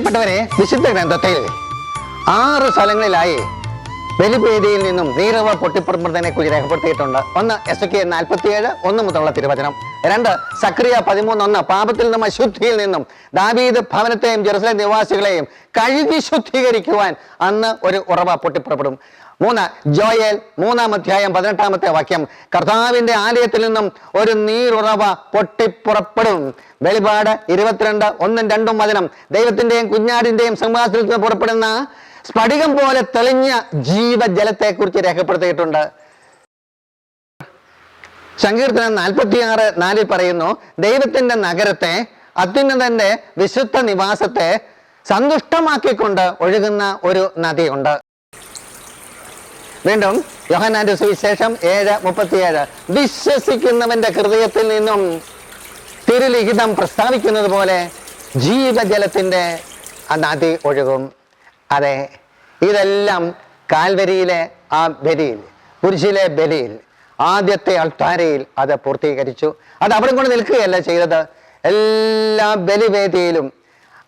പ്രിയപ്പെട്ടവരെ വിശുദ്ധ ഗ്രന്ഥത്തിൽ ആറ് സ്ഥലങ്ങളിലായി ബലിപേദിയിൽ നിന്നും നീരവ പൊട്ടിപ്പുറപ്പെടുന്നതിനെ കുറിച്ച് രേഖപ്പെടുത്തിയിട്ടുണ്ട്. ഒന്ന് എസ് കെ നാൽപ്പത്തിയേഴ് ഒന്ന് മുതലുള്ള തിരുവചനം. രണ്ട് സക്രിയ പതിമൂന്ന് ഒന്ന് പാപത്തിൽ നിന്നും അശുദ്ധിയിൽ നിന്നും ദാവീദ് ഭവനത്തെയും ജെറുസലേം നിവാസികളെയും കഴുകി ശുദ്ധീകരിക്കുവാൻ അന്ന് ഒരു ഉറവ പൊട്ടിപ്പുറപ്പെടും. മൂന്ന് ജോയേൽ മൂന്നാം അധ്യായം പതിനെട്ടാമത്തെ വാക്യം. കർത്താവിന്റെ ആലയത്തിൽ നിന്നും ഒരു നീരുറവ പൊട്ടിപ്പുറപ്പെടും. വെളിപാട് ഇരുപത്തിരണ്ട് ഒന്നും രണ്ടും വചനം. ദൈവത്തിന്റെയും കുഞ്ഞാടിന്റെയും സിംഹാസനത്തിൽ നിന്ന് പുറപ്പെടുന്ന സ്ഫടികം പോലെ തെളിഞ്ഞ ജീവജലത്തെ കുറിച്ച് രേഖപ്പെടുത്തിയിട്ടുണ്ട്. സങ്കീർത്തനം നാൽപ്പത്തിയാറ് നാലിൽ പറയുന്നു ദൈവത്തിന്റെ നഗരത്തെ അത്യുന്നതന്റെ വിശുദ്ധ നിവാസത്തെ സന്തുഷ്ടമാക്കിക്കൊണ്ട് ഒഴുകുന്ന ഒരു നദിയുണ്ട്. വീണ്ടും യോഹനാന്റെ സുവിശേഷം ഏഴ് മുപ്പത്തിയേഴ്. വിശ്വസിക്കുന്നവന്റെ ഹൃദയത്തിൽ നിന്നും തിരുലിഖിതം പ്രസ്താവിക്കുന്നത് പോലെ ജീവജലത്തിന്റെ ആ നദി ഒഴുകും. അതെ ഇതെല്ലാം കാൽവരിയിലെ ആ ബലിയിൽ കുരിശിലെ ബലിയിൽ ആദ്യത്തെ അൾത്താരയിൽ അത് പൂർത്തീകരിച്ചു. അത് അവിടെ കൊണ്ട് നിൽക്കുകയല്ല ചെയ്തത്. എല്ലാ ബലിവേദിയിലും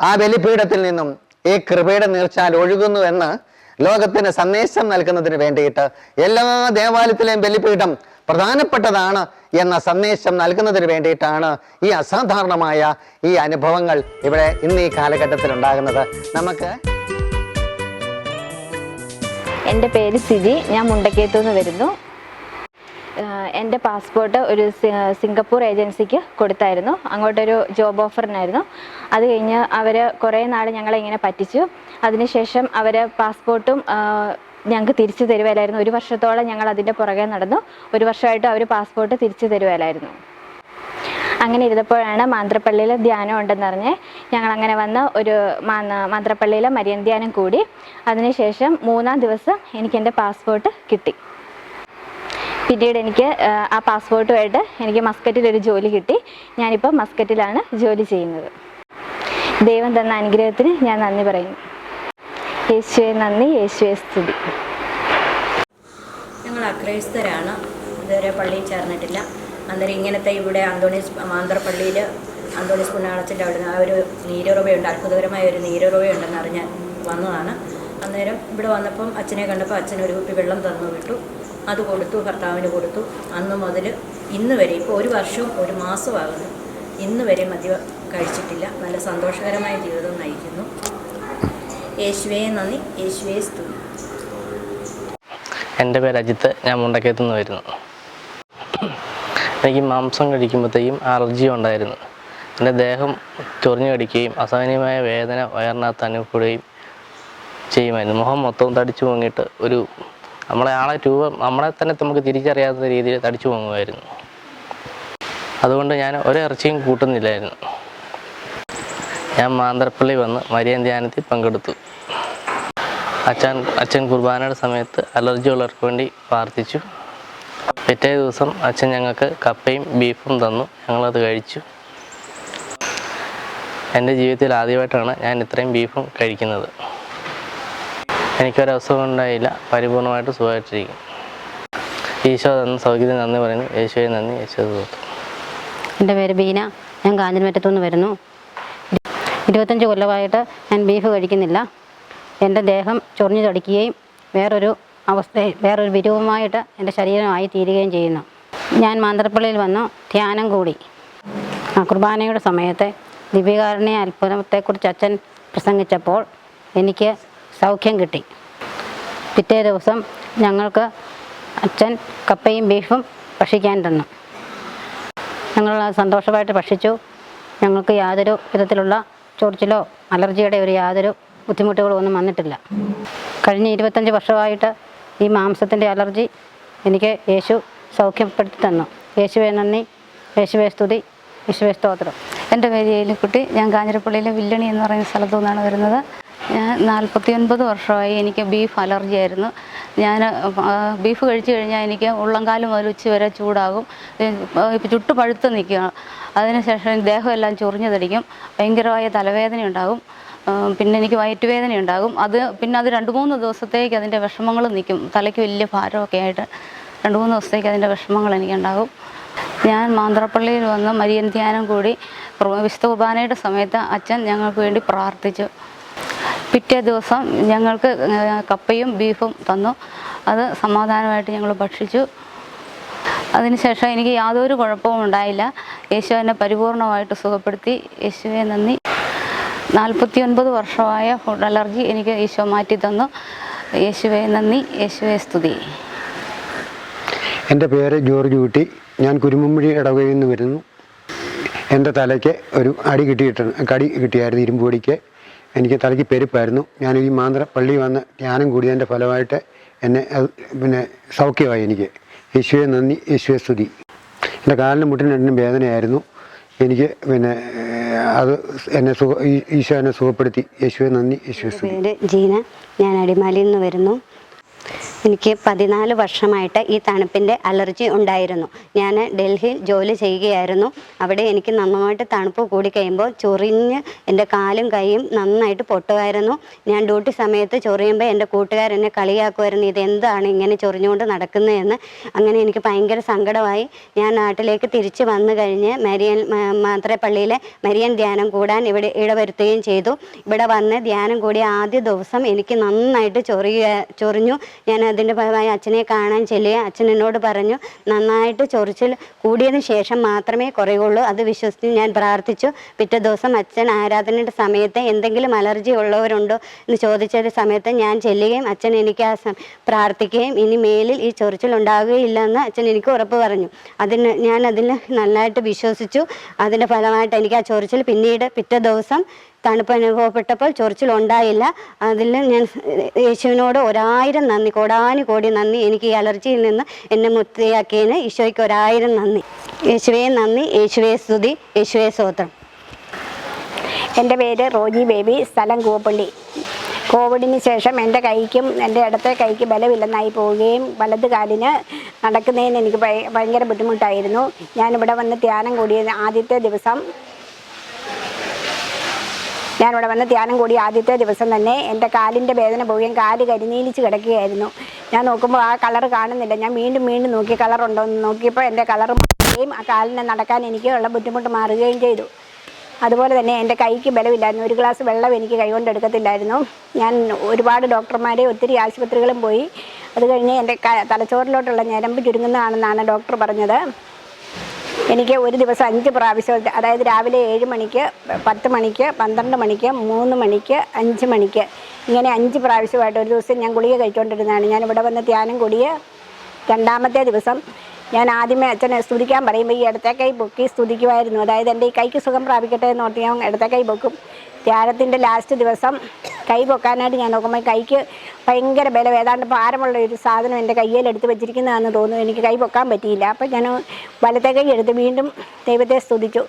ആ ബലിപീഠത്തിൽ നിന്നും ഈ കൃപയുടെ നീർച്ചാൽ ഒഴുകുന്നു എന്ന് ലോകത്തിന് സന്ദേശം നൽകുന്നതിന് വേണ്ടിയിട്ട് എല്ലാ ദേവാലയത്തിലെയും ബലിപീഠം പ്രധാനപ്പെട്ടതാണ് എന്ന സന്ദേശം നൽകുന്നതിന് വേണ്ടിയിട്ടാണ് ഈ അസാധാരണമായ ഈ അനുഭവങ്ങൾ ഇവിടെ ഇന്ന് ഈ കാലഘട്ടത്തിൽ ഉണ്ടാകുന്നത്. നമുക്ക് എന്റെ പേര് സിജി ഞാൻ മുണ്ടക്കേത്തു നിന്ന് വരുന്നു. എന്റെ പാസ്പോർട്ട് ഒരു സിംഗപ്പൂർ ഏജൻസിക്ക് കൊടുത്തായിരുന്നു. അങ്ങോട്ടൊരു ജോബ് ഓഫറിനായിരുന്നു. അത് കഴിഞ്ഞ് അവർ കുറേ നാൾ ഞങ്ങളെ ഇങ്ങനെ പറ്റിച്ചു. അതിനുശേഷം അവർ പാസ്പോർട്ടും ഞങ്ങൾക്ക് തിരിച്ചു തരുവേലായിരുന്നു. ഒരു വർഷത്തോളം ഞങ്ങൾ അതിന്റെ പുറകെ നടന്നു. ഒരു വർഷമായിട്ട് അവർ പാസ്പോർട്ട് തിരിച്ചു തരുവേലായിരുന്നു. അങ്ങനെ ഇരുന്നപ്പോഴാണ് മാന്ത്രപ്പള്ളിയിൽ ധ്യാനം ഉണ്ടെന്ന് പറഞ്ഞ് ഞങ്ങൾ അങ്ങനെ വന്ന് ഒരു മാന്ത്രപ്പള്ളിയിലെ മരിയൻ ധ്യാനം കൂടി. അതിനുശേഷം മൂന്നാം ദിവസം എനിക്ക് എന്റെ പാസ്പോർട്ട് കിട്ടി. പിന്നീട് എനിക്ക് ആ, പാസ്പോർട്ടുമായിട്ട് എനിക്ക് മസ്കറ്റിൽ ഒരു ജോലി കിട്ടി. ഞാനിപ്പോൾ മസ്കറ്റിലാണ് ജോലി ചെയ്യുന്നത്. ദൈവം തന്ന അനുഗ്രഹത്തിന് ഞാൻ നന്ദി പറയുന്നു. യേശുവെ നന്ദി യേശുവെ സ്തുതി. ഞങ്ങൾ അക്രൈസ്തരാണ്. ഇതുവരെ പള്ളിയിൽ ചേർന്നിട്ടില്ല. അന്നേരം ഇങ്ങനത്തെ ഇവിടെ അന്തോണീസ് മാന്തറപ്പള്ളിയിൽ അന്തോണീസ് പുണ്ണാളച്ചന്റെ അവിടെ ആ ഒരു നീരുറവയുണ്ട്. അത്ഭുതകരമായ ഒരു നീരുറവയുണ്ടെന്ന് അറിഞ്ഞ് വന്നതാണ്. അന്നേരം ഇവിടെ വന്നപ്പം അച്ഛനെ കണ്ടപ്പോൾ അച്ഛനൊരു കുപ്പി വെള്ളം തന്നു വിട്ടു. അത് കൊടുത്തു ഭർത്താവിന് കൊടുത്തു. അന്ന് മുതൽ ഇന്ന് വരെ ഇപ്പോൾ ഒരു വർഷവും ഒരു മാസമാകുന്നു. ഇന്ന് വരെ മദ്യം കഴിച്ചിട്ടില്ല. നല്ല സന്തോഷകരമായ ജീവിതം നയിക്കുന്നു. യേശുവേ നന്ദി. യേശുവേ സ്തുതി. എന്റെ പേര് അജിത്ത്. ഞാൻ മുണ്ടക്കയത്തു നിന്ന് വരുന്നു. എനിക്ക് മാംസം കഴിക്കുമ്പോഴത്തേക്കും അലർജി ഉണ്ടായിരുന്നു. എന്റെ ദേഹം ചൊറിഞ്ഞു കടിക്കുകയും അസഹനീയമായ വേദന വയറിനകത്ത് അനുഭവപ്പെടുകയും ചെയ്യുമായിരുന്നു. മുഖം മൊത്തം തടിച്ചു പൊങ്ങിയിട്ട് ഒരു നമ്മളെ ആളെ രൂപം നമ്മളെ തന്നെ നമുക്ക് തിരിച്ചറിയാത്ത രീതിയിൽ തടിച്ചു പോകുമായിരുന്നു അതുകൊണ്ട് ഞാൻ ഒരിറച്ചിയും കൂട്ടുന്നില്ലായിരുന്നു. ഞാൻ മാന്തരപ്പള്ളി വന്ന് മരിയൻ ധ്യാനത്തിൽ പങ്കെടുത്തു. അച്ഛൻ അച്ഛൻ കുർബാനയുടെ സമയത്ത് അലർജി ഉള്ളവർക്ക് വേണ്ടി പ്രാർത്ഥിച്ചു. പിറ്റേ ദിവസം അച്ഛൻ ഞങ്ങൾക്ക് കപ്പയും ബീഫും തന്നു. ഞങ്ങളത് കഴിച്ചു. എന്റെ ജീവിതത്തിൽ ആദ്യമായിട്ടാണ് ഞാൻ ഇത്രയും ബീഫും കഴിക്കുന്നത്. എനിക്കൊരവസരം ഉണ്ടായില്ല പരിപൂർണമായിട്ട് സുഖമായിട്ടിരിക്കും. ഈശോ തന്ന സൗകര്യം നന്ദി പറയുന്നു. യേശോയെ നന്ദി. യേശോ എന്റെ പേര് ബീന. ഞാൻ കാഞ്ഞിരമറ്റത്തു നിന്ന് വരുന്നു. ഇരുപത്തഞ്ച് കൊല്ലമായിട്ട് ഞാൻ ബീഫ് കഴിക്കുന്നില്ല. എന്റെ ദേഹം ചൊറിഞ്ഞു തടിക്കുകയും വേറൊരു അവസ്ഥ വേറൊരു വിരൂപമായിട്ട് എന്റെ ശരീരമായി തീരുകയും ചെയ്യുന്നു. ഞാൻ മാന്ത്രപ്പള്ളിയിൽ വന്നു. ധ്യാനം കൂടി. കുർബാനയുടെ സമയത്തെ ദിവ്യകാരുണ്യ അത്ഭുതത്തെക്കുറിച്ച് അച്ഛൻ പ്രസംഗിച്ചപ്പോൾ എനിക്ക് സൗഖ്യം കിട്ടി. പിറ്റേ ദിവസം ഞങ്ങൾക്ക് അച്ഛൻ കപ്പയും ബീഫും ഭക്ഷിക്കാൻ തന്നു. ഞങ്ങൾ സന്തോഷമായിട്ട് ഭക്ഷിച്ചു. ഞങ്ങൾക്ക് യാതൊരു വിധത്തിലുള്ള ചൊറിച്ചിലോ അലർജിയുടെ ഒരു യാതൊരു ബുദ്ധിമുട്ടുകളോ ഒന്നും വന്നിട്ടില്ല. കഴിഞ്ഞ ഇരുപത്തഞ്ച് വർഷമായിട്ട് ഈ മാംസത്തിന്റെ അലർജി എനിക്ക് യേശു സൗഖ്യപ്പെടുത്തി തന്നു. യേശുവെ നന്ദി. യേശുവെ സ്തുതി. യേശുവെ സ്തോത്രം. എന്റെ പേര് ഏലിക്കുട്ടി. ഞാൻ കാഞ്ഞിരപ്പള്ളിയിലെ വില്ലണി എന്ന് പറയുന്ന സ്ഥലത്തു നിന്നാണ് വരുന്നത്. ഞാൻ നാൽപ്പത്തി ഒൻപത് വർഷമായി എനിക്ക് ബീഫ് അലർജി ആയിരുന്നു. ഞാൻ ബീഫ് കഴിച്ചു കഴിഞ്ഞാൽ എനിക്ക് ഉള്ളംകാലം മുതൽ ഉച്ച വരെ ചൂടാകും. ഇപ്പോൾ ചുട്ട് പഴുത്ത് നിൽക്കുക അതിനുശേഷം ദേഹമെല്ലാം ചൊറിഞ്ഞു തടിക്കും. ഭയങ്കരമായ തലവേദന ഉണ്ടാകും പിന്നെ എനിക്ക് വയറ്റുവേദന ഉണ്ടാകും അത് പിന്നെ അത് രണ്ട് മൂന്ന് ദിവസത്തേക്ക് അതിന്റെ വിഷമങ്ങൾ നിൽക്കും. തലയ്ക്ക് വലിയ ഭാരമൊക്കെ ആയിട്ട് രണ്ട് മൂന്ന് ദിവസത്തേക്ക് അതിന്റെ വിഷമങ്ങൾ എനിക്കുണ്ടാകും. ഞാൻ മാന്ത്രപ്പള്ളിയിൽ വന്ന് മരിയൻ ധ്യാനം കൂടി വിശുദ്ധ കുർബാനയുടെ സമയത്ത് അച്ഛൻ ഞങ്ങൾക്ക് വേണ്ടി പ്രാർത്ഥിച്ചു. പിറ്റേ ദിവസം ഞങ്ങൾക്ക് കപ്പയും ബീഫും തന്നു. അത് സമാധാനമായിട്ട് ഞങ്ങൾ ഭക്ഷിച്ചു. അതിനുശേഷം എനിക്ക് യാതൊരു കുഴപ്പവും ഉണ്ടായില്ല. യേശു എന്നെ പരിപൂർണമായിട്ട് സുഖപ്പെടുത്തി. യേശുവെ നന്ദി. നാൽപ്പത്തി ഒൻപത് വർഷമായ ഫുഡ് അലർജി എനിക്ക് ഈശോ മാറ്റി തന്നു. യേശുവെ നന്ദി. യേശുവെ സ്തുതി. എന്റെ പേര് ജോർജ് കുട്ടി. ഞാൻ കുരുമുമ്പഴി ഇടവകയിൽ നിന്ന് വരുന്നു. എന്റെ തലയ്ക്ക് ഒരു അടി കിട്ടിയിട്ടുണ്ട് കടി കിട്ടിയായിരുന്നു ഇരുമ്പ് പൊടിക്ക്. എനിക്ക് തലയ്ക്ക് പെരുപ്പായിരുന്നു. ഞാൻ ഈ മാന്ത്ര പള്ളി വന്ന് ധ്യാനം കൂടിയതിന്റെ ഫലമായിട്ട് എന്നെ പിന്നെ സൗഖ്യമായി എനിക്ക്. യേശുവെ നന്ദി യേശുവെ സ്തുതി. എന്റെ കാലിന് മുട്ടിന് രണ്ടിനും വേദനയായിരുന്നു. എനിക്ക് പിന്നെ അത് എന്നെ സുഖ ഈശോ എന്നെ സുഖപ്പെടുത്തി. യേശുവെ നന്ദി യേശുവെ സ്തുതി. ജീന. ഞാൻ അടിമാലിയിൽ നിന്ന് വരുന്നു. എനിക്ക് പതിനാല് വർഷമായിട്ട് ഈ തണുപ്പിന്റെ അലർജി ഉണ്ടായിരുന്നു. ഞാൻ ഡൽഹിയിൽ ജോലി ചെയ്യുകയായിരുന്നു. അവിടെ എനിക്ക് നന്നായിട്ട് തണുപ്പ് കൂടി കഴിയുമ്പോൾ ചൊറിഞ്ഞ് എന്റെ കാലും കൈയും നന്നായിട്ട് പൊട്ടുമായിരുന്നു. ഞാൻ ഡ്യൂട്ടി സമയത്ത് ചൊറിയുമ്പോൾ എന്റെ കൂട്ടുകാർ കൂട്ടുകാരെന്നെ കളിയാക്കുമായിരുന്നു. ഇതെന്താണ് ഇങ്ങനെ ചൊറിഞ്ഞുകൊണ്ട് നടക്കുന്നതെന്ന്. അങ്ങനെ എനിക്ക് ഭയങ്കര സങ്കടമായി. ഞാൻ നാട്ടിലേക്ക് തിരിച്ചു വന്നു കഴിഞ്ഞ് മരിയൻ മാത്രേ പള്ളിയിലെ മരിയൻ ധ്യാനം കൂടാൻ ഇവിടെ ഇടവരുത്തുകയും ചെയ്തു. ഇവിടെ വന്ന് ധ്യാനം കൂടിയ ആദ്യ ദിവസം എനിക്ക് നന്നായിട്ട് ചൊറിയ ചൊറിഞ്ഞു. ഞാൻ അതിന്റെ ഭാഗമായി അച്ഛനെ കാണാൻ ചെല്ലുക. അച്ഛൻ എന്നോട് പറഞ്ഞു നന്നായിട്ട് ചൊറിച്ചിൽ കൂടിയതിന് ശേഷം മാത്രമേ കുറയുള്ളൂ. അത് വിശ്വസിച്ച് ഞാൻ പ്രാർത്ഥിച്ചു. പിറ്റേ ദിവസം അച്ഛൻ ആരാധനയുടെ സമയത്ത് എന്തെങ്കിലും അലർജി ഉള്ളവരുണ്ടോ എന്ന് ചോദിച്ച സമയത്ത് ഞാൻ ചെല്ലുകയും അച്ഛൻ എനിക്ക് ആ പ്രാർത്ഥിക്കുകയും ഇനി മേലിൽ ഈ ചൊറിച്ചിൽ ഉണ്ടാകുകയില്ലെന്ന് അച്ഛൻ എനിക്ക് ഉറപ്പ് പറഞ്ഞു. അതിന് ഞാൻ അതിൽ നന്നായിട്ട് വിശ്വസിച്ചു. അതിന്റെ ഫലമായിട്ട് എനിക്ക് ആ ചൊറിച്ചിൽ പിന്നീട് പിറ്റേ ദിവസം തണുപ്പ് അനുഭവപ്പെട്ടപ്പോൾ ചൊറിച്ചിൽ ഉണ്ടായില്ല അതിൽ ഞാൻ യേശുവിനോട് ഒരായിരം നന്ദി കോടാനു കോടി നന്ദി എനിക്ക് ഈ അലർജിയിൽ നിന്ന് എന്നെ മുക്തിയാക്കിയതിന് ഈശോയ്ക്ക് ഒരായിരം നന്ദി. യേശുവേ നന്ദി യേശുവേ സ്തുതി യേശുവേ സ്തോത്രം. എന്റെ പേര് റോജി ബേബി സ്ഥലം കൂവപ്പള്ളി. കോവിഡിന് ശേഷം എന്റെ കൈക്കും എന്റെ ഇടത്തെ കൈക്ക് ബലമില്ലെന്നായി പോവുകയും വലത് കാലിന് നടക്കുന്നതിന് എനിക്ക് ഭയ- ഭയങ്കര ബുദ്ധിമുട്ടായിരുന്നു. ഞാനിവിടെ വന്ന് ധ്യാനം കൂടിയ ആദ്യത്തെ ദിവസം ഞാനിവിടെ വന്ന് ധ്യാനം കൂടി ആദ്യത്തെ ദിവസം തന്നെ എന്റെ കാലിന്റെ വേദന പോവുകയും കാൽ കരിനീലിച്ച് കിടക്കുകയായിരുന്നു. ഞാൻ നോക്കുമ്പോൾ ആ കളർ കാണുന്നില്ല. ഞാൻ വീണ്ടും വീണ്ടും നോക്കി കളറുണ്ടോ എന്ന് നോക്കിയപ്പോൾ എന്റെ കളർ മാറുകയും ആ കാലിന് നടക്കാൻ എനിക്ക് ഉള്ള ബുദ്ധിമുട്ട് മാറുകയും ചെയ്തു. അതുപോലെ തന്നെ എന്റെ കൈക്ക് ബലമില്ലായിരുന്നു. ഒരു ഗ്ലാസ് വെള്ളം എനിക്ക് കൈകൊണ്ട് എടുക്കത്തില്ലായിരുന്നു. ഞാൻ ഒരുപാട് ഡോക്ടർമാരെ ഒത്തിരി ആശുപത്രികളും പോയി. അത് കഴിഞ്ഞ് എന്റെ തലച്ചോറിലോട്ടുള്ള ഞരമ്പ് ചുരുങ്ങുന്നതാണെന്നാണ് ഡോക്ടർ പറഞ്ഞത്. എനിക്ക് ഒരു ദിവസം അഞ്ച് പ്രാവശ്യം അതായത് രാവിലെ ഏഴ് മണിക്ക് പത്ത് മണിക്ക് പന്ത്രണ്ട് മണിക്ക് മൂന്ന് മണിക്ക് അഞ്ച് മണിക്ക്. ഇങ്ങനെ അഞ്ച് പ്രാവശ്യമായിട്ട് ഒരു ദിവസം ഞാൻ ഗുളിക കഴിച്ചുകൊണ്ടിരുന്നതാണ് ഞാൻ ഇവിടെ വന്ന് ധ്യാനം കൂടിയ രണ്ടാമത്തെ ദിവസം ഞാൻ ആദ്യമേ അച്ഛനെ സ്തുതിക്കാൻ പറയുമ്പോൾ ഈ ഇടത്തെ കൈ പൊക്കി സ്തുതിക്കുമായിരുന്നു അതായത് എന്റെ ഈ കൈക്ക് സുഖം പ്രാപിക്കട്ടെ എന്ന് ഓർത്ത് ഞാൻ ഇടത്തെ കൈ പൊക്കും. ധ്യാനത്തിന്റെ ലാസ്റ്റ് ദിവസം കൈ പൊക്കാനായിട്ട് ഞാൻ നോക്കുമ്പോൾ കൈക്ക് ഭയങ്കര ബലം. ഏതാണ്ട് ഭാരമുള്ള ഒരു സാധനം എന്റെ കയ്യിൽ എടുത്ത് വെച്ചിരിക്കുന്നതാണെന്ന് തോന്നുന്നു. എനിക്ക് കൈ പൊക്കാൻ പറ്റിയില്ല. അപ്പം ഞാൻ വലത്തെ കൈ എടുത്ത് വീണ്ടും ദൈവത്തെ സ്തുതിച്ചു.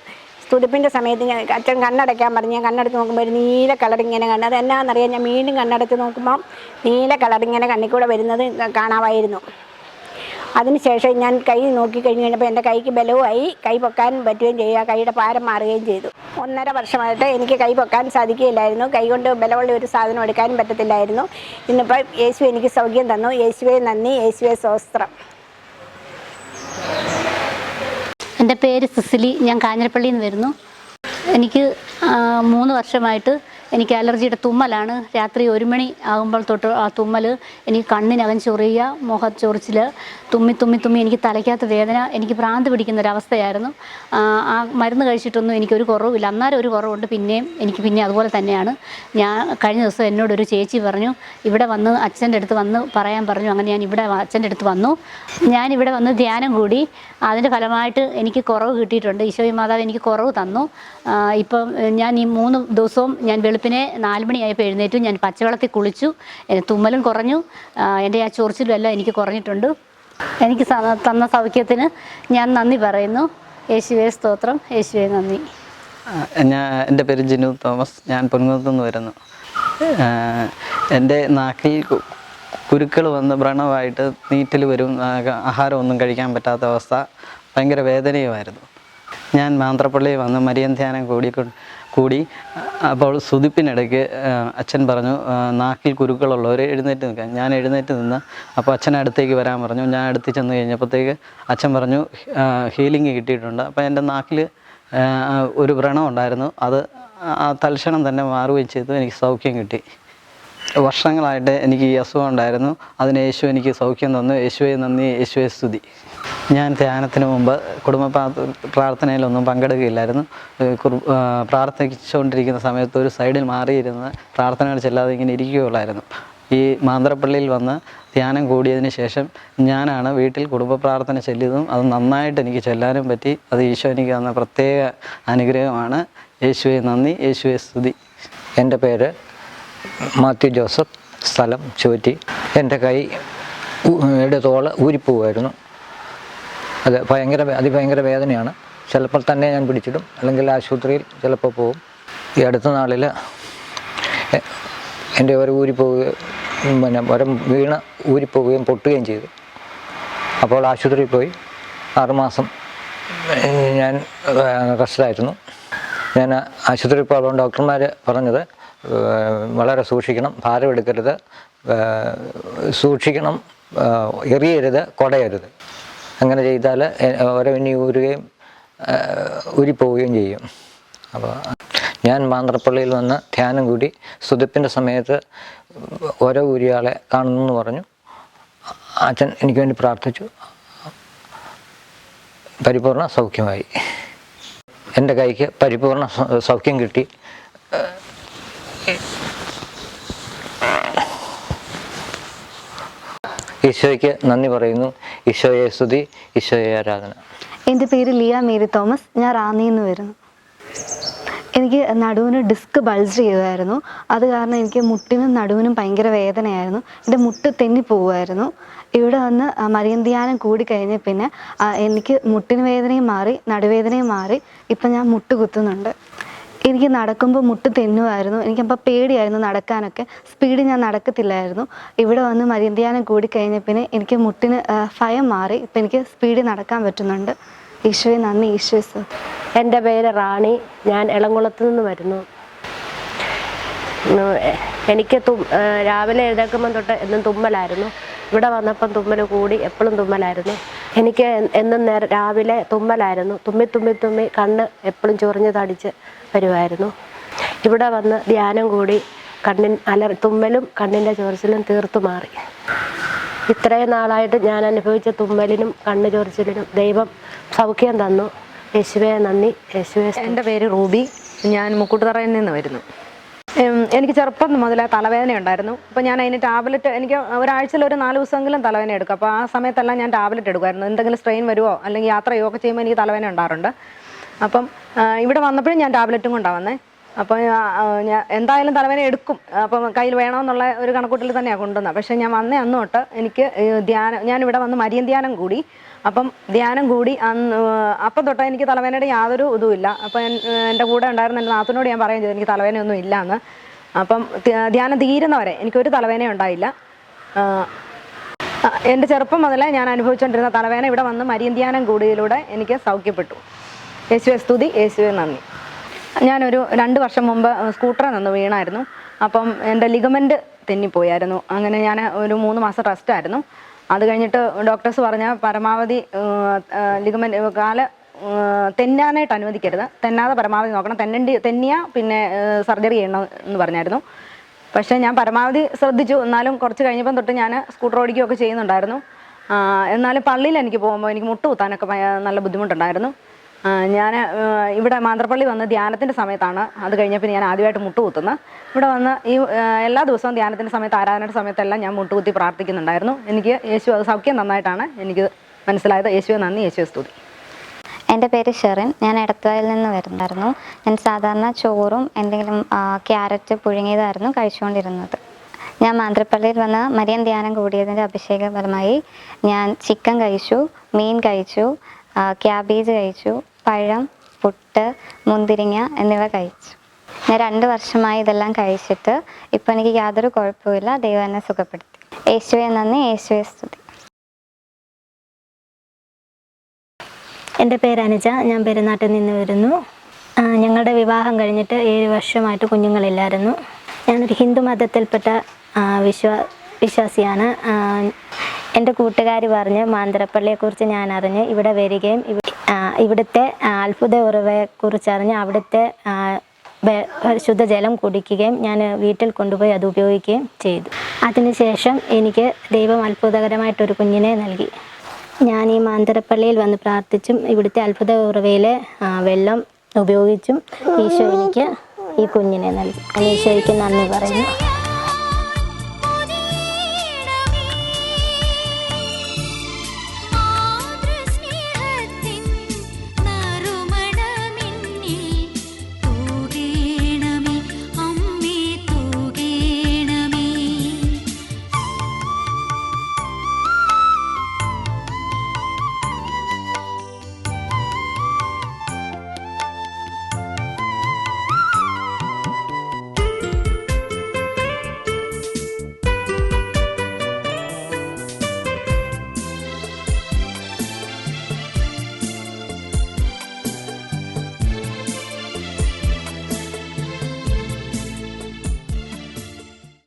സ്തുതിപ്പിന്റെ സമയത്ത് ഞാൻ അച്ഛൻ കണ്ണടയ്ക്കാൻ പറഞ്ഞു. ഞാൻ കണ്ണടച്ച് നോക്കുമ്പോൾ ഒരു നീല കളർ ഇങ്ങനെ കണ്ടു അത് എന്നാണെന്നറിയാം ഞാൻ വീണ്ടും കണ്ണടച്ച് നോക്കുമ്പോൾ നീല കളർ ഇങ്ങനെ കണ്ണിൽ കൂടെ വരുന്നത് കാണാമായിരുന്നു. അതിനുശേഷം ഞാൻ കൈ നോക്കി കഴിഞ്ഞ് കഴിഞ്ഞപ്പോൾ എന്റെ കൈക്ക് ബലവുമായി കൈ പൊക്കാൻ പറ്റുകയും ചെയ്യുക കൈയുടെ ഭാരം മാറുകയും ചെയ്തു. ഒന്നര വർഷമായിട്ട് എനിക്ക് കൈ പൊക്കാൻ സാധിക്കുകയില്ലായിരുന്നു. കൈകൊണ്ട് ബലമുള്ള ഒരു സാധനം എടുക്കാനും പറ്റത്തില്ലായിരുന്നു. ഇന്നിപ്പോൾ യേശു എനിക്ക് സൗഖ്യം തന്നു. യേശുവെ നന്ദി. യേശുവെ സ്വസ്ത്രം. എന്റെ പേര് സിസിലി. ഞാൻ കാഞ്ഞിരപ്പള്ളിയിൽ നിന്ന് വരുന്നു. എനിക്ക് മൂന്ന് വർഷമായിട്ട് എനിക്ക് അലർജിയുടെ തുമ്മലാണ്. രാത്രി ഒരു മണി ആകുമ്പോൾ തൊട്ട് ആ തുമ്മൽ എനിക്ക് കണ്ണിനകം ചൊറിയുക മുഖ ചൊറിച്ചിൽ തുമ്മി തുമ്മി തുമ്മി എനിക്ക് തലയ്ക്കകത്ത് വേദന എനിക്ക് ഭ്രാന്ത് പിടിക്കുന്ന ഒരവസ്ഥയായിരുന്നു ആ, മരുന്ന് കഴിച്ചിട്ടൊന്നും എനിക്കൊരു കുറവില്ല അന്നേരം ഒരു കുറവുണ്ട്. പിന്നെയും എനിക്ക് പിന്നെ അതുപോലെ തന്നെയാണ്. ഞാൻ കഴിഞ്ഞ ദിവസം എന്നോടൊരു ചേച്ചി പറഞ്ഞു ഇവിടെ വന്ന് അച്ഛന്റെ അടുത്ത് വന്ന് പറയാൻ പറഞ്ഞു. അങ്ങനെ ഞാൻ ഇവിടെ അച്ഛന്റെ അടുത്ത് വന്നു. ഞാൻ ഇവിടെ വന്ന് ധ്യാനം കൂടി. അതിന്റെ ഫലമായിട്ട് എനിക്ക് കുറവ് കിട്ടിയിട്ടുണ്ട്. ഈശോയി മാതാവ് എനിക്ക് കുറവ് തന്നു. ഇപ്പം ഞാൻ ഈ മൂന്ന് ദിവസവും ഞാൻ വെളുപ്പിനെ നാല് മണിയായപ്പോൾ എഴുന്നേറ്റു. ഞാൻ പച്ചവെള്ളത്തിൽ കുളിച്ചു. തുമ്മലും കുറഞ്ഞു. എന്റെ ആ ചൊറിച്ചിലും എല്ലാം എനിക്ക് കുറഞ്ഞിട്ടുണ്ട്. എനിക്ക് തന്ന സൗഖ്യത്തിന് ഞാൻ നന്ദി പറയുന്നു. യേശുവേ സ്തോത്രം. യേശുവേ നന്ദി. ഞാൻ എന്റെ പേര് ജിനു തോമസ്. ഞാൻ പൊൻകുന്നത്തു നിന്ന് വരുന്നു. എന്റെ നാക്കിൽ കുരുക്കൾ വന്ന് വ്രണമായിട്ട് നീറ്റിൽ വരും. ആഹാരം ഒന്നും കഴിക്കാൻ പറ്റാത്ത അവസ്ഥ. ഭയങ്കര വേദനയുമായിരുന്നു. ഞാൻ മാന്ത്രപ്പള്ളിയിൽ വന്ന് മരിയൻ ധ്യാനം കൂടി കൂടി അപ്പോൾ സുതിപ്പിനിടയ്ക്ക് അച്ഛൻ പറഞ്ഞു നാക്കിൽ കുരുക്കളുള്ളവർ എഴുന്നേറ്റ് നിൽക്കാൻ ഞാൻ എഴുന്നേറ്റ് നിന്ന് അപ്പോൾ അച്ഛൻ അടുത്തേക്ക് വരാൻ പറഞ്ഞു. ഞാൻ അടുത്ത് ചെന്ന് കഴിഞ്ഞപ്പോഴത്തേക്ക് അച്ഛൻ പറഞ്ഞു ഹീലിംഗ് കിട്ടിയിട്ടുണ്ട്. അപ്പോൾ എന്റെ നാക്കിൽ ഒരു വ്രണം ഉണ്ടായിരുന്നു. അത് തൽക്ഷണം തന്നെ മാറുകയും ചെയ്തു. എനിക്ക് സൗഖ്യം കിട്ടി. വർഷങ്ങളായിട്ട് എനിക്ക് ഈ അസുഖം ഉണ്ടായിരുന്നു. അതിന് യേശു എനിക്ക് സൗഖ്യം തന്നു. യേശുവെ നന്ദി. യേശുവെ സ്തുതി. ഞാൻ ധ്യാനത്തിന് മുമ്പ് കുടുംബ പ്രാർത്ഥ- പ്രാർത്ഥനയിലൊന്നും പങ്കെടുക്കുകയില്ലായിരുന്നു. പ്രാർത്ഥിച്ചുകൊണ്ടിരിക്കുന്ന സമയത്ത് ഒരു സൈഡിൽ മാറിയിരുന്ന് പ്രാർത്ഥനകൾ ചെല്ലാതെ ഇങ്ങനെ ഇരിക്കുകയുള്ളായിരുന്നു. ഈ മാന്ത്രപ്പള്ളിയിൽ വന്ന് ധ്യാനം കൂടിയതിന് ശേഷം ഞാനാണ് വീട്ടിൽ കുടുംബ പ്രാർത്ഥന ചെല്ലിയതും അത് നന്നായിട്ട് എനിക്ക് ചെല്ലാനും പറ്റി. അത് ഈശോ എനിക്ക് തന്ന പ്രത്യേക അനുഗ്രഹമാണ്. യേശുവെ നന്ദി. യേശുവെ സ്തുതി. എന്റെ പേര് മാത്യു ജോസഫ്. സ്ഥലം ചുവറ്റി. എന്റെ കൈ എടുത്തോളം ഊരിപ്പോവായിരുന്നു. അത് ഭയങ്കര അതിഭയങ്കര വേദനയാണ്. ചിലപ്പോൾ തന്നെ ഞാൻ പിടിച്ചിടും. അല്ലെങ്കിൽ ആശുപത്രിയിൽ ചിലപ്പോൾ പോകും ഈ അടുത്ത നാളിൽ എന്റെ ഒരു ഊരിപ്പോവുകയും പിന്നെ വരം വീണ് ഊരിപ്പോവുകയും പൊട്ടുകയും ചെയ്തു. അപ്പോൾ ആശുപത്രിയിൽ പോയി ആറുമാസം ഞാൻ റെസ്റ്റിലായിരുന്നു. ഞാൻ ആശുപത്രിയിൽ പോകുമ്പോൾ ഡോക്ടർമാർ പറഞ്ഞത് വളരെ സൂക്ഷിക്കണം ഭാരം എടുക്കരുത് സൂക്ഷിക്കണം എറിയരുത് കുടയരുത്. അങ്ങനെ ചെയ്താൽ ഓരോ ഇനി ഊരുകയും ഊരിപ്പോവുകയും ചെയ്യും. അപ്പോൾ ഞാൻ മാന്ത്രപ്പള്ളിയിൽ വന്ന് ധ്യാനം കൂടി സ്തുതിപ്പിന്റെ സമയത്ത് ഓരോ ഊരിയാളെ കാണുന്നു പറഞ്ഞു. അച്ഛൻ എനിക്ക് വേണ്ടി പ്രാർത്ഥിച്ചു. പരിപൂർണ സൗഖ്യമായി. എന്റെ കൈക്ക് പരിപൂർണ സൗഖ്യം കിട്ടി. ഈശോയ്ക്ക് നന്ദി പറയുന്നു. ഈശോയെ സ്തുതി ഈശോയെ ആരാധന. എന്റെ പേര് ലിയ മേരി തോമസ്. ഞാൻ റാന്നി എന്ന് വരുന്നു. എനിക്ക് നടുവിന് ഡിസ്ക് ബൾജ് ചെയ്തായിരുന്നു അത് കാരണം എനിക്ക് മുട്ടിനും നടുവിനും ഭയങ്കര വേദനയായിരുന്നു. എന്റെ മുട്ട് തെന്നി പോവുമായിരുന്നു. ഇവിടെ വന്ന് മരിയന്ധ്യാനം കൂടി കഴിഞ്ഞ പിന്നെ എനിക്ക് മുട്ടിന് വേദനയും മാറി നടുവേദനയും മാറി ഇപ്പം ഞാൻ മുട്ട് കുത്തുന്നുണ്ട്. എനിക്ക് നടക്കുമ്പോൾ മുട്ട് തെന്നുമായിരുന്നു എനിക്കപ്പോൾ പേടിയായിരുന്നു നടക്കാനൊക്കെ. സ്പീഡ് ഞാൻ നടക്കത്തില്ലായിരുന്നു. ഇവിടെ വന്ന് മരിന്ത്യാനം ധ്യാനം കൂടി കഴിഞ്ഞ പിന്നെ എനിക്ക് മുട്ടിന് ഭയം മാറി. ഇപ്പം എനിക്ക് സ്പീഡ് നടക്കാൻ പറ്റുന്നുണ്ട്. ഈശോയെ നന്ദി ഈശോയെ സോ എന്റെ പേര് റാണി. ഞാൻ എളംകുളത്ത് നിന്ന് വരുന്നു. എനിക്ക് തും രാവിലെ എഴുന്നേൽക്കുമ്പം തൊട്ട് എന്നും തുമ്മലായിരുന്നു. ഇവിടെ വന്നപ്പം തുമ്മൽ കൂടി എപ്പോഴും തുമ്മലായിരുന്നു. എനിക്ക് എന്നും നേരം രാവിലെ തുമ്മലായിരുന്നു. തുമ്മി തുമ്മി തുമ്മി കണ്ണ് എപ്പോഴും ചൊറിഞ്ഞ് തടിച്ച് വരുമായിരുന്നു. ഇവിടെ വന്ന് ധ്യാനം കൂടി കണ്ണിൻ അലർ തുമ്മലും കണ്ണിന്റെ ചൊറിച്ചിലും തീർത്തു മാറി. ഇത്രയും നാളായിട്ട് ഞാൻ അനുഭവിച്ച തുമ്മലിനും കണ്ണ് ചൊറിച്ചിലിനും ദൈവം സൗഖ്യം തന്നു. യേശുവെ നന്ദി. യേശുവെ എന്റെ പേര് റൂബി. ഞാൻ മുക്കൂട്ടുതറയിൽ നിന്ന് വരുന്നു. എനിക്ക് ചെറുപ്പം മുതലേ തലവേദന ഉണ്ടായിരുന്നു. അപ്പോൾ ഞാൻ അതിന് ടാബ്ലറ്റ് എനിക്ക് ഒരാഴ്ചയിൽ ഒരു നാല് ദിവസമെങ്കിലും തലവേദന എടുക്കും. അപ്പോൾ ആ സമയത്തെല്ലാം ഞാൻ ടാബ്ലറ്റ് എടുക്കുമായിരുന്നു. എന്തെങ്കിലും സ്ട്രെയിൻ വരുമോ അല്ലെങ്കിൽ യാത്രയോ ഒക്കെ ചെയ്യുമ്പോൾ എനിക്ക് തലവേദന ഉണ്ടാറുണ്ട് അപ്പം ഇവിടെ വന്നപ്പോഴും ഞാൻ ടാബ്ലറ്റും കൊണ്ടാണ് വന്നേ. അപ്പോൾ ഞാൻ എന്തായാലും തലവേദന എടുക്കും. അപ്പം കയ്യിൽ വേണമെന്നുള്ള ഒരു കണക്കൂട്ടിൽ തന്നെയാണ് കൊണ്ടുവന്നത്. പക്ഷേ ഞാൻ വന്നേ അന്നോട്ട് എനിക്ക് ധ്യാനം ഞാൻ ഇവിടെ വന്ന് മരിയൻ ധ്യാനം കൂടി. അപ്പം ധ്യാനം കൂടി അന്ന് അപ്പം തൊട്ട് എനിക്ക് തലവേദനയുടെ യാതൊരു ഇതുമില്ല. അപ്പം എൻ- എന്റെ കൂടെ ഉണ്ടായിരുന്ന എന്റെ നാത്തിനോട് ഞാൻ പറയുകയും ചെയ്തു എനിക്ക് തലവേദനയൊന്നും ഇല്ല എന്ന് അപ്പം ധ്യാനം തീരുന്നവരെ എനിക്കൊരു തലവേദന ഉണ്ടായില്ല. എന്റെ ചെറുപ്പം മുതലേ ഞാൻ അനുഭവിച്ചുകൊണ്ടിരുന്ന തലവേദന ഇവിടെ വന്ന് മരിയൻ ധ്യാനം കൂടിയിലൂടെ എനിക്ക് സൗഖ്യപ്പെട്ടു. യേശുവെ സ്തുതി യേശുവെ നന്ദി. ഞാനൊരു രണ്ട് വർഷം മുമ്പ് സ്കൂട്ടറിൽ നിന്ന് വീണായിരുന്നു. അപ്പം എന്റെ ലിഗമെന്റ് തെന്നിപ്പോയായിരുന്നു. അങ്ങനെ ഞാൻ ഒരു മൂന്ന് മാസം റെസ്റ്റായിരുന്നു അത് കഴിഞ്ഞിട്ട് ഡോക്ടേഴ്സ് പറഞ്ഞ പരമാവധി ലിഗമെന്റ് കാൽ തെന്നാനായിട്ട് അനുവദിക്കരുത്. തെന്നാതെ പരമാവധി നോക്കണം. തെന്നണ്ടി തെന്നിയ പിന്നെ സർജറി ചെയ്യണം എന്ന് പറഞ്ഞായിരുന്നു. പക്ഷേ ഞാൻ പരമാവധി ശ്രദ്ധിച്ചു. എന്നാലും കുറച്ച് കഴിഞ്ഞപ്പം തൊട്ട് ഞാൻ സ്കൂട്ടർ ഓടിക്കുകയൊക്കെ ചെയ്യുന്നുണ്ടായിരുന്നു. എന്നാലും പള്ളിയിൽ എനിക്ക് പോകുമ്പോൾ എനിക്ക് മുട്ട് കുത്താനൊക്കെ നല്ല ബുദ്ധിമുട്ടുണ്ടായിരുന്നു. ഞാൻ ഇവിടെ മാന്ത്രപ്പള്ളി വന്ന് ധ്യാനത്തിന്റെ സമയത്താണ്. അത് കഴിഞ്ഞപ്പോൾ ഞാൻ ആദ്യമായിട്ട് മുട്ടുകുത്തുന്നത് ഇവിടെ വന്ന് ഈ എല്ലാ ദിവസവും ധ്യാനത്തിന്റെ സമയത്ത് ആരാധനയുടെ സമയത്തെല്ലാം ഞാൻ മുട്ടുകുത്തി പ്രാർത്ഥിക്കുന്നുണ്ടായിരുന്നു. എനിക്ക് യേശു അത് സൗഖ്യം നന്നായിട്ടാണ് എനിക്ക് മനസ്സിലായത്. യേശുവെ നന്ദി. യേശുവെ സ്തുതി. എന്റെ പേര് ഷെറിൻ. ഞാൻ എടത്തുവായിൽ നിന്ന് വരുന്നുണ്ടായിരുന്നു. ഞാൻ സാധാരണ ചോറും എന്തെങ്കിലും ക്യാരറ്റ് പുഴുങ്ങിയതായിരുന്നു കഴിച്ചുകൊണ്ടിരുന്നത്. ഞാൻ മാന്ത്രപ്പള്ളിയിൽ വന്ന് മരിയൻ ധ്യാനം കൂടിയതിന്റെ അഭിഷേക ഫലമായി ഞാൻ ചിക്കൻ കഴിച്ചു മീൻ കഴിച്ചു ക്യാബേജ് കഴിച്ചു പഴം പുട്ട് മുന്തിരിങ്ങ എന്നിവ കഴിച്ചു. ഞാൻ രണ്ട് വർഷമായി ഇതെല്ലാം കഴിച്ചിട്ട് ഇപ്പം എനിക്ക് യാതൊരു കുഴപ്പമില്ല ദൈവം എന്നെ സുഖപ്പെടുത്തി. യേശുവെ നന്ദി. യേശുവെ സ്തുതി. എന്റെ പേര് അനുജ. ഞാൻ പെരുന്നാട്ടിൽ നിന്ന് വരുന്നു. ഞങ്ങളുടെ വിവാഹം കഴിഞ്ഞിട്ട് ഏഴ് വർഷമായിട്ട് കുഞ്ഞുങ്ങളില്ലായിരുന്നു. ഞാനൊരു ഹിന്ദു മതത്തിൽപ്പെട്ട വിശ്വാ വിശ്വാസിയാണ്. എന്റെ കൂട്ടുകാർ പറഞ്ഞ് മാന്തരപ്പള്ളിയെക്കുറിച്ച് ഞാൻ അറിഞ്ഞ് ഇവിടെ വരികയും ഇവിടുത്തെ അത്ഭുത ഉറവയെക്കുറിച്ച് അറിഞ്ഞ് അവിടുത്തെ ശുദ്ധജലം കുടിക്കുകയും ഞാൻ വീട്ടിൽ കൊണ്ടുപോയി അത് ഉപയോഗിക്കുകയും ചെയ്തു. അതിനുശേഷം എനിക്ക് ദൈവം അത്ഭുതകരമായിട്ടൊരു കുഞ്ഞിനെ നൽകി. ഞാൻ ഈ മാന്തരപ്പള്ളിയിൽ വന്ന് പ്രാർത്ഥിച്ചും ഇവിടുത്തെ അത്ഭുത ഉറവയിലെ വെള്ളം ഉപയോഗിച്ചും ഈശോ എനിക്ക് ഈ കുഞ്ഞിനെ നൽകി. ഈശോയ്ക്ക് നന്ദി പറയുന്നു.